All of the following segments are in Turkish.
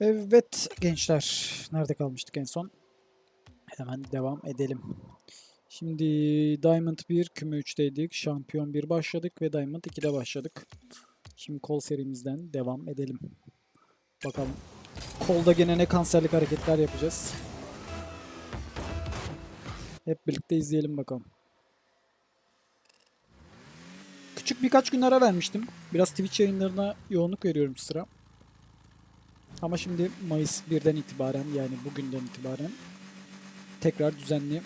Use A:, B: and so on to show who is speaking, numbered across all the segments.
A: Evet gençler. Nerede kalmıştık en son? Hemen devam edelim. Şimdi Diamond 1, küme 3'teydik. Şampiyon 1 başladık ve Diamond 2'de başladık. Şimdi kol serimizden devam edelim. Bakalım. Kolda gene ne kanserlik hareketler yapacağız. Hep birlikte izleyelim bakalım. Küçük birkaç gün ara vermiştim. Biraz Twitch yayınlarına yoğunluk veriyorum sıra. Ama şimdi Mayıs 1'den itibaren yani bugünden itibaren tekrar düzenli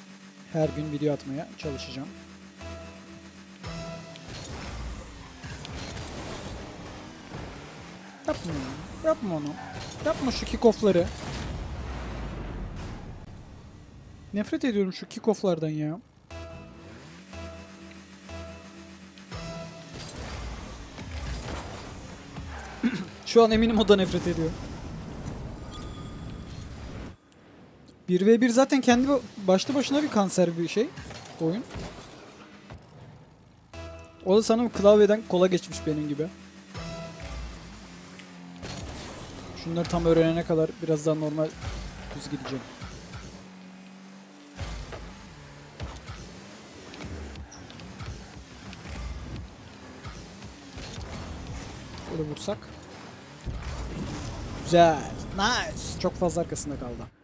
A: her gün video atmaya çalışacağım. Yapma onu. Yapma onu. Yapma şu kickoff'ları. Nefret ediyorum şu kickoff'lardan ya. Şu an eminim o da nefret ediyor. 1v1 zaten kendi ba- başlı başına bir kanser bir şey. Oyun. O da sanırım klavyeden kola geçmiş benim gibi. Şunları tam öğrenene kadar biraz daha normal düz gideceğim. Böyle vursak. Güzel. Nice. Çok fazla arkasında kaldı.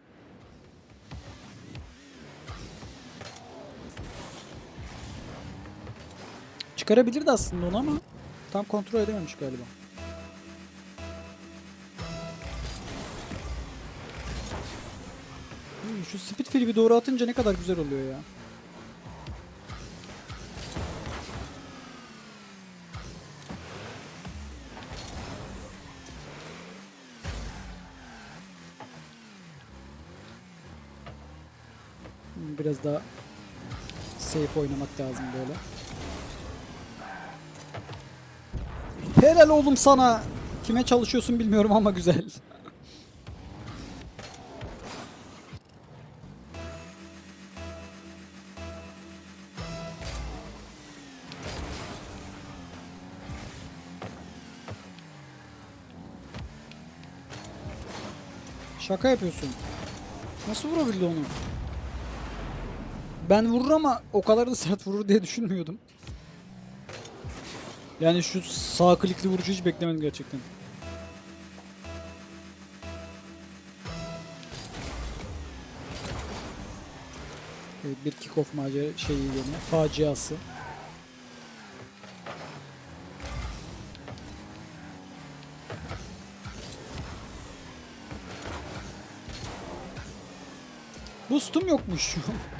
A: Çıkarabilirdi aslında onu ama tam kontrol edememiş galiba. Hmm, şu speed filmi doğru atınca ne kadar güzel oluyor ya. Hmm, Biraz daha safe oynamak lazım böyle. Helal oğlum sana. Kime çalışıyorsun bilmiyorum ama güzel. Şaka yapıyorsun. Nasıl vurabildi onu? Ben vurur ama o kadar da sert vurur diye düşünmüyordum. Yani şu sağ klikli vuruşu hiç beklemedim gerçekten. Evet, bir kick-off macera şeyi yine faciası. Boost'um yokmuş.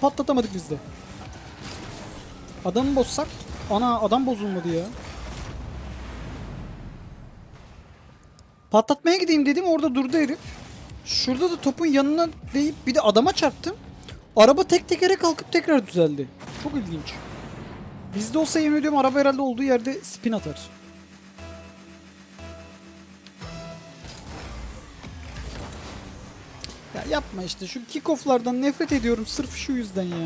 A: patlatamadık biz de. Adamı bozsak? Ana adam bozulmadı ya. Patlatmaya gideyim dedim orada durdu herif. Şurada da topun yanına deyip bir de adama çarptım. Araba tek tekere kalkıp tekrar düzeldi. Çok ilginç. Bizde olsa yemin ediyorum araba herhalde olduğu yerde spin atar. Yapma işte şu kickoff'lardan nefret ediyorum sırf şu yüzden ya.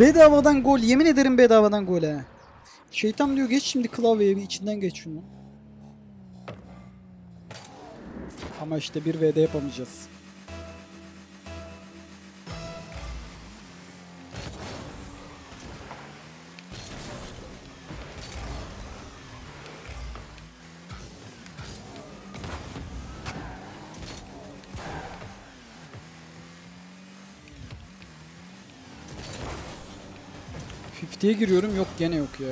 A: Bedavadan gol yemin ederim bedavadan gol ha. Şeytan diyor geç şimdi klavyeye bir içinden geç şunu. Ama işte bir V'de yapamayacağız. Fifty'ye giriyorum yok gene yok ya.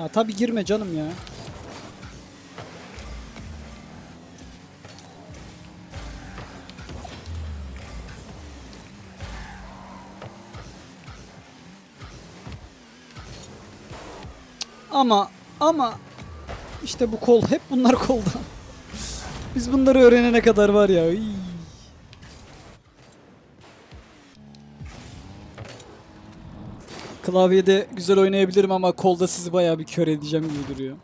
A: Ya tabi girme canım ya. Ama ama işte bu kol hep bunlar koldan. Biz bunları öğrenene kadar var ya. iy. Klavyede güzel oynayabilirim ama kolda sizi bayağı bir kör edeceğim gibi duruyor.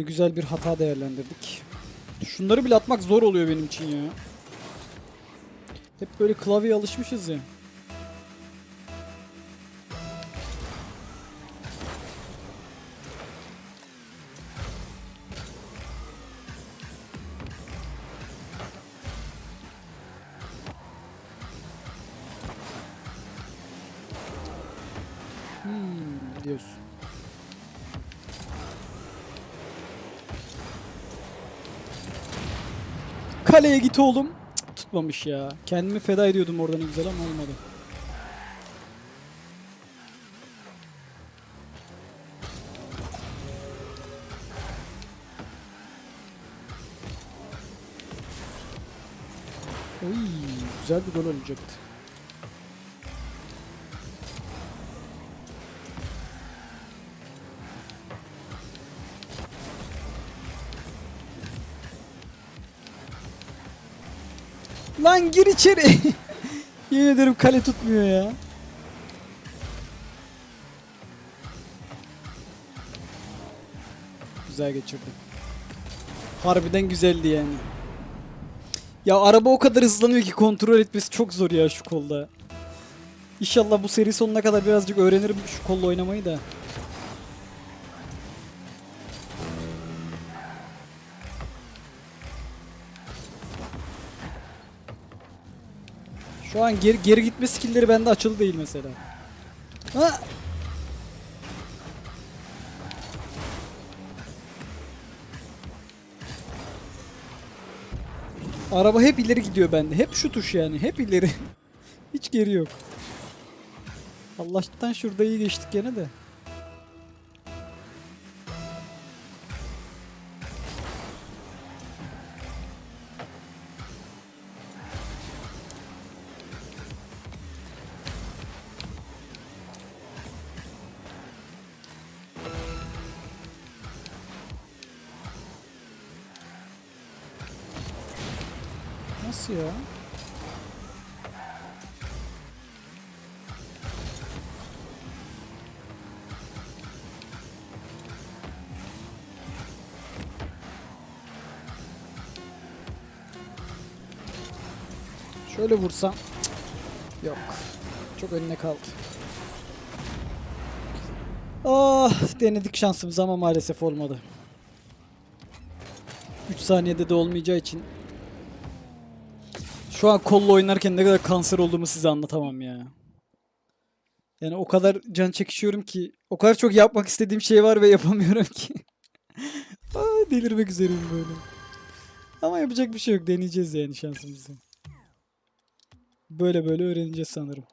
A: Böyle güzel bir hata değerlendirdik. Şunları bile atmak zor oluyor benim için ya. Hep böyle klavyeye alışmışız ya. Kaleye git oğlum. Cık, tutmamış ya. Kendimi feda ediyordum orada ne güzel ama olmadı. Oy, güzel bir gol olacaktı. Lan gir içeri. Yemin ederim kale tutmuyor ya. Güzel geçirdi. Harbiden güzeldi yani. Ya araba o kadar hızlanıyor ki kontrol etmesi çok zor ya şu kolda. İnşallah bu seri sonuna kadar birazcık öğrenirim şu kolla oynamayı da. Şu an geri, geri gitme skillleri bende açılı değil mesela. Ha! Araba hep ileri gidiyor bende. Hep şu tuş yani. Hep ileri. Hiç geri yok. Allah'tan şurada iyi geçtik gene de. Şöyle vursam. Yok. Çok önüne kaldı. Ah denedik şansımız ama maalesef olmadı. 3 saniyede de olmayacağı için şu an kolla oynarken ne kadar kanser olduğumu size anlatamam ya. Yani o kadar can çekişiyorum ki o kadar çok yapmak istediğim şey var ve yapamıyorum ki. Aa, delirmek üzereyim böyle. Ama yapacak bir şey yok. Deneyeceğiz yani şansımızı. Böyle böyle öğreneceğiz sanırım.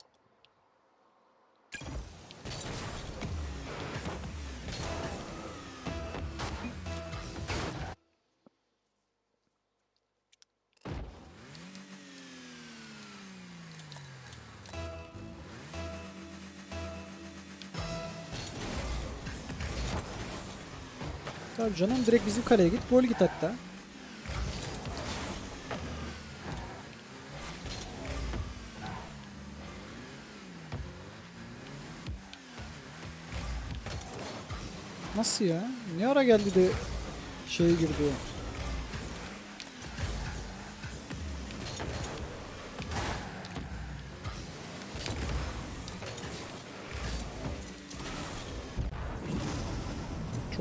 A: Canım direkt bizim kaleye git. Gol git hatta. Nasıl ya? Ne ara geldi de şeye girdi o?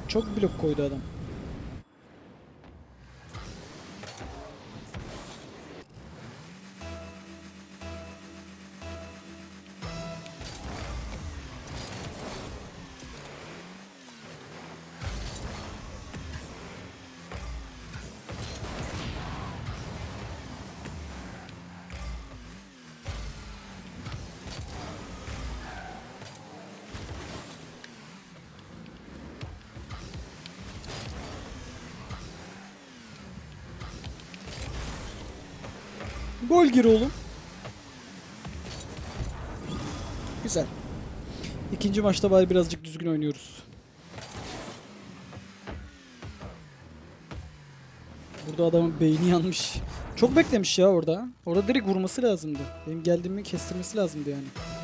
A: Çok blok koydu adam. Gol gir oğlum. Güzel. İkinci maçta bari birazcık düzgün oynuyoruz. Burada adamın beyni yanmış. Çok beklemiş ya orada. Orada direkt vurması lazımdı. Benim geldiğimi kestirmesi lazımdı yani.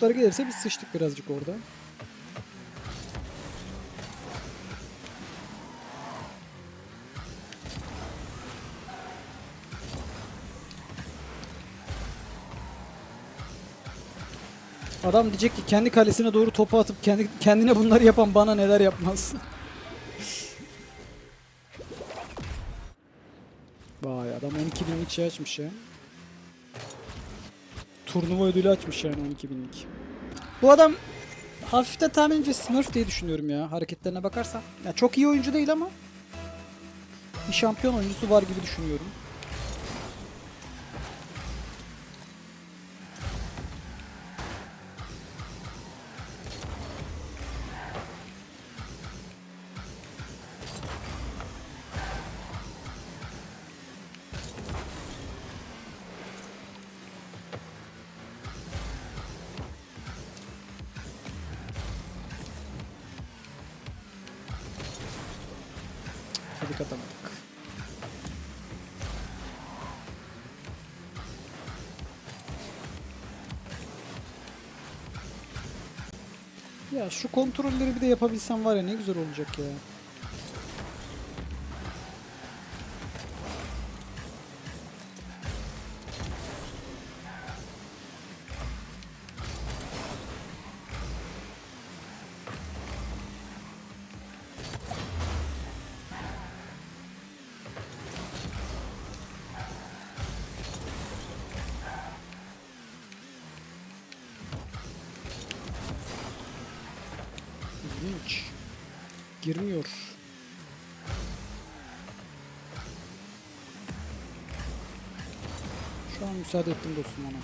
A: Topları gelirse biz sıçtık birazcık orada. Adam diyecek ki kendi kalesine doğru topu atıp kendi kendine bunları yapan bana neler yapmaz. Vay adam 12 binlik şey açmış ya. Turnuva ödülü açmış yani 12 binlik. Bu adam hafifte tahminimce Smurf diye düşünüyorum ya hareketlerine bakarsan. Ya çok iyi oyuncu değil ama bir şampiyon oyuncusu var gibi düşünüyorum. Dedik atamadık. Ya şu kontrolleri bir de yapabilsem var ya ne güzel olacak ya. An müsaade ettim dostum ona.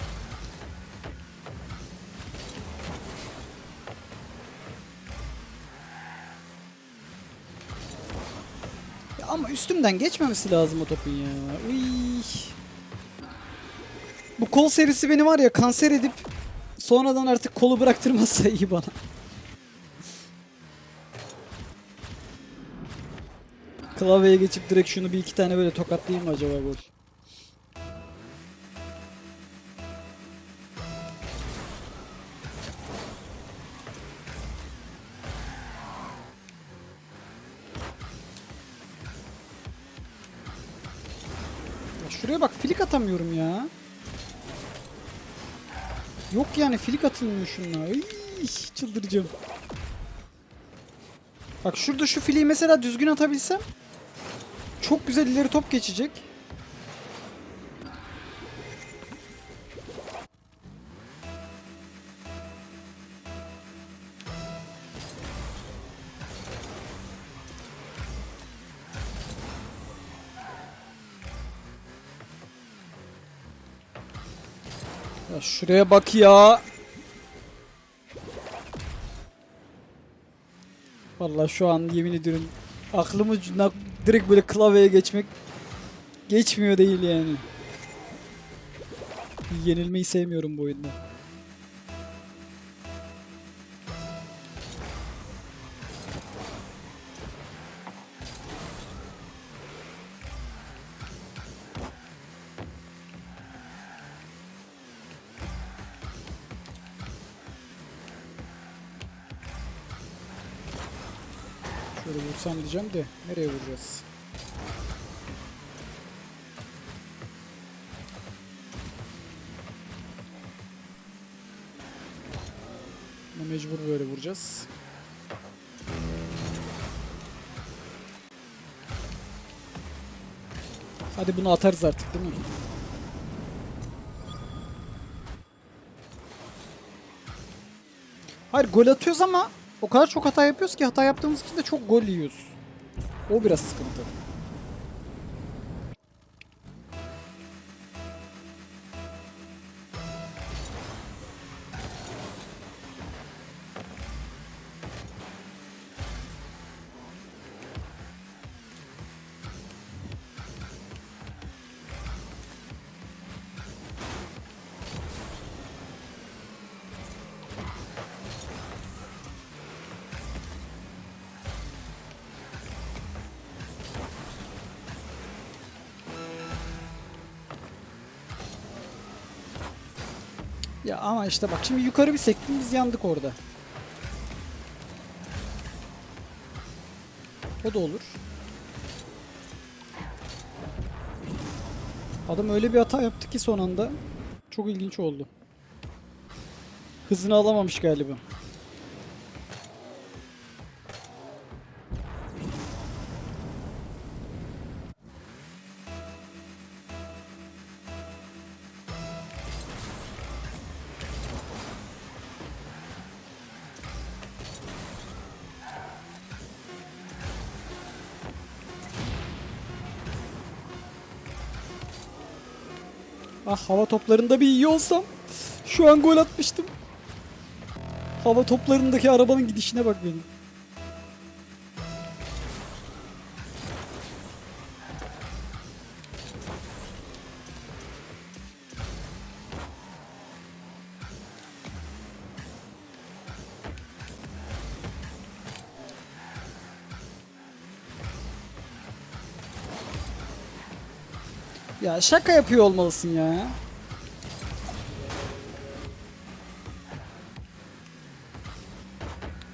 A: Ya ama üstümden geçmemesi lazım o topun ya. Uy. Bu kol serisi beni var ya kanser edip sonradan artık kolu bıraktırmazsa iyi bana. Klavyeye geçip direkt şunu bir iki tane böyle tokatlayayım mı acaba gol? Şuraya bak flik atamıyorum ya. Yok yani flik atılmıyor şunla. Iy, çıldıracağım. Bak şurada şu filiği mesela düzgün atabilsem çok güzel ileri top geçecek. Ya şuraya bak ya. Vallahi şu an yemin ediyorum aklım ucundan direkt böyle klavyeye geçmek geçmiyor değil yani. Yenilmeyi sevmiyorum bu oyunda. Şöyle vursam diyeceğim de nereye vuracağız? Buna mecbur böyle vuracağız. Hadi bunu atarız artık değil mi? Hayır gol atıyoruz ama o kadar çok hata yapıyoruz ki hata yaptığımız için de çok gol yiyoruz. O biraz sıkıntı. Ya ama işte bak şimdi yukarı bir sektim biz yandık orada. O da olur. Adam öyle bir hata yaptı ki son anda. Çok ilginç oldu. Hızını alamamış galiba. Ah hava toplarında bir iyi olsam şu an gol atmıştım. Hava toplarındaki arabanın gidişine bak benim. Ya şaka yapıyor olmalısın ya.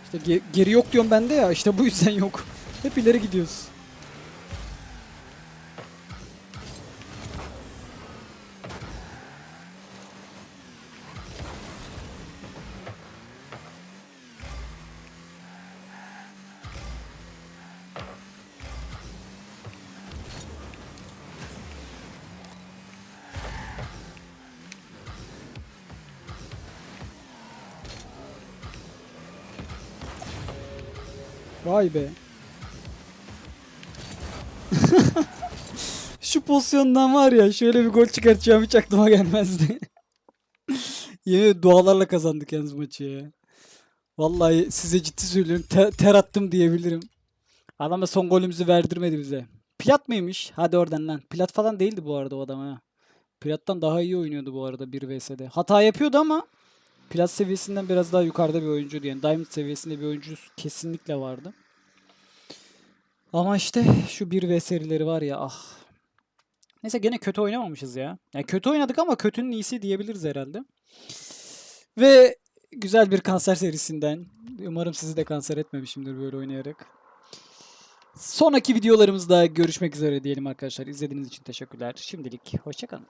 A: İşte ge- geri yok diyorum bende ya işte bu yüzden yok. Hep ileri gidiyoruz. Vay be. Şu pozisyondan var ya şöyle bir gol çıkartacağım hiç aklıma gelmezdi. Ederim dualarla kazandık yalnız maçı ya. Vallahi size ciddi söylüyorum te- ter attım diyebilirim. Adam da son golümüzü verdirmedi bize. Plat mıymış? Hadi oradan lan. Plat falan değildi bu arada o adam ha. Plat'tan daha iyi oynuyordu bu arada 1 vs'de. Hata yapıyordu ama Plat seviyesinden biraz daha yukarıda bir oyuncuydu. Yani Diamond seviyesinde bir oyuncu kesinlikle vardı. Ama işte şu 1 vs serileri var ya ah. Neyse gene kötü oynamamışız ya. Yani kötü oynadık ama kötünün iyisi diyebiliriz herhalde. Ve güzel bir kanser serisinden. Umarım sizi de kanser etmemişimdir böyle oynayarak. Sonraki videolarımızda görüşmek üzere diyelim arkadaşlar. İzlediğiniz için teşekkürler. Şimdilik hoşçakalın.